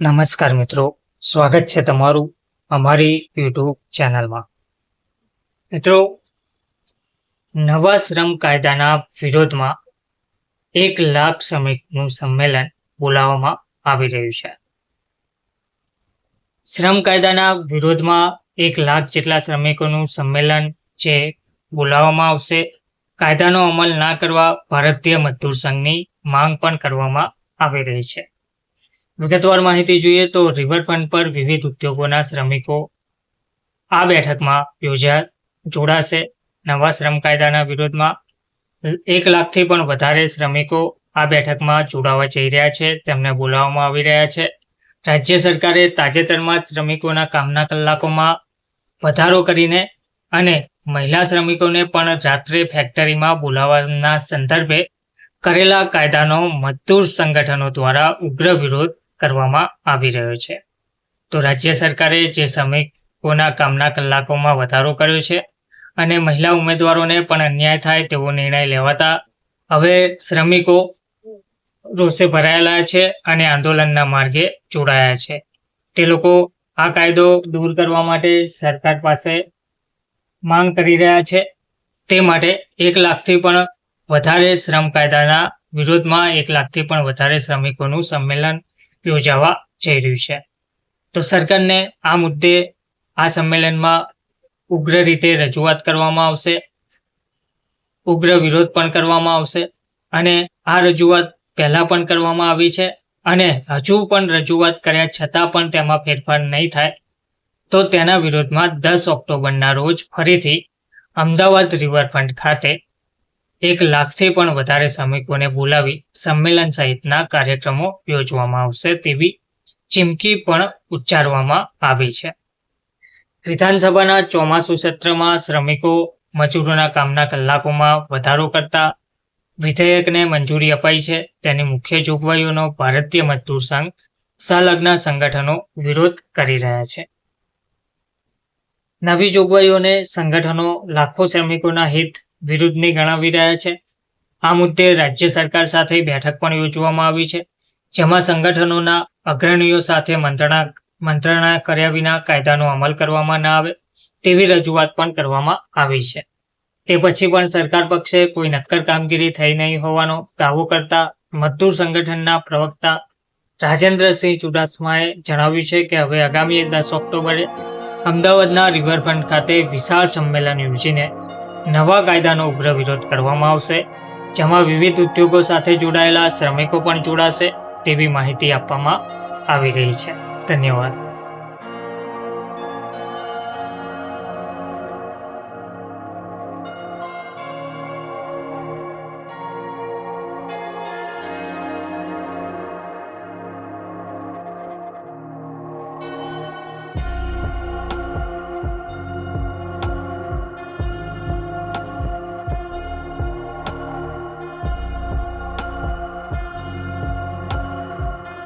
નમસ્કાર મિત્રો. સ્વાગત છે તમારું અમારી યુટ્યુબ ચેનલમાં. મિત્રો નવા શ્રમ કાયદાના વિરોધમાં એક લાખ શ્રમિકનું સંમેલન બોલાવવામાં આવી રહ્યું છે. શ્રમ કાયદાના વિરોધમાં એક લાખ જેટલા શ્રમિકોનું સંમેલન જે બોલાવવામાં આવશે. કાયદાનો અમલ ના કરવા ભારતીય મજદૂર સંઘની માંગ પણ કરવામાં આવી રહી છે. વિગતવાર માહિતી જોઈએ તો રિવરફ્રન્ટ પર વિવિધ ઉદ્યોગોના શ્રમિકો આ બેઠકમાં યોજા જોડાશે. નવા શ્રમ કાયદાના વિરોધમાં એક લાખથી પણ વધારે શ્રમિકો આ બેઠકમાં જોડાવા જઈ રહ્યા છે. તેમને બોલાવવામાં આવી રહ્યા છે. રાજ્ય સરકારે તાજેતરમાં શ્રમિકોના કામના કલાકોમાં વધારો કરીને અને મહિલા શ્રમિકોને પણ રાત્રે ફેક્ટરીમાં બોલાવવાના સંદર્ભે કરેલા કાયદાનો મજદૂર સંગઠનો દ્વારા ઉગ્ર વિરોધ કરવામાં આવી રહ્યો છે. તો રાજ્ય સરકારે જે શ્રમિકોના કામના કલાકોમાં વધારો કર્યો છે અને મહિલા ઉમેદવારોને પણ અન્યાય થાય તેવો નિર્ણય લેવાતા હવે શ્રમિકો રોષે ભરાયેલા છે અને આંદોલનના માર્ગે જોડાયા છે. તે લોકો આ કાયદો દૂર કરવા માટે સરકાર પાસે માંગ કરી રહ્યા છે. તે માટે એક લાખથી પણ વધારે શ્રમ કાયદાના વિરોધમાં એક લાખથી પણ વધારે શ્રમિકોનું સંમેલન યોજાવા જઈ રહ્યું છે. તો સરકારને આ મુદ્દે આ સંમેલનમાં ઉગ્ર રીતે રજૂઆત કરવામાં આવશે, ઉગ્ર વિરોધ પણ કરવામાં આવશે અને આ રજૂઆત પહેલાં પણ કરવામાં આવી છે અને હજુ પણ રજૂઆત કર્યા છતાં પણ તેમાં ફેરફાર નહીં થાય. તો તેના વિરોધમાં દસ ઓક્ટોબરના રોજ ફરીથી અમદાવાદ રિવરફ્રન્ટ ખાતે એક લાખથી પણ વધારે શ્રમિકોને બોલાવી સંમેલન સહિતના કાર્યક્રમો યોજવામાં આવશે તેવી ચીમકી પણ ઉચ્ચારવામાં આવી છે. વિધાનસભાના ચોમાસુ સત્રમાં શ્રમિકો મજૂરોના કામના કલાકોમાં વધારો કરતા વિધેયકને મંજૂરી અપાઈ છે. તેની મુખ્ય જોગવાઈઓનો ભારતીય મજદૂર સંઘ સંલગ્ન સંગઠનો વિરોધ કરી રહ્યા છે. નવી જોગવાઈઓને સંગઠનો લાખો શ્રમિકોના હિત વિરુદ્ધની ગણાવી રહ્યા છે. આ મુદ્દે રાજ્ય સરકાર સાથે બેઠક પણ યોજવામાં આવી છે. જેમાં સંગઠનોના અગ્રણીઓ સાથે મંત્રણા મંત્રણા કર્યા વિના કાયદાનો અમલ કરવામાં ન આવે તેવી રજૂઆત પણ કરવામાં આવી છે. તે પછી પણ સરકાર પક્ષે કોઈ નક્કર કામગીરી થઈ નહીં હોવાનો દાવો કરતા મજદૂર સંગઠનના પ્રવક્તા રાજેન્દ્રસિંહ ચુડાસમાએ જણાવ્યું છે કે હવે આગામી દસ ઓક્ટોબરે અમદાવાદના રિવરફ્રન્ટ ખાતે વિશાળ સંમેલન યોજીને નવા કાયદાનો ઉગ્ર વિરોધ કરવામાં આવશે, જેમાં વિવિધ ઉદ્યોગો સાથે જોડાયેલા શ્રમિકો પણ જોડાશે તેવી માહિતી આપવામાં આવી રહી છે. ધન્યવાદ.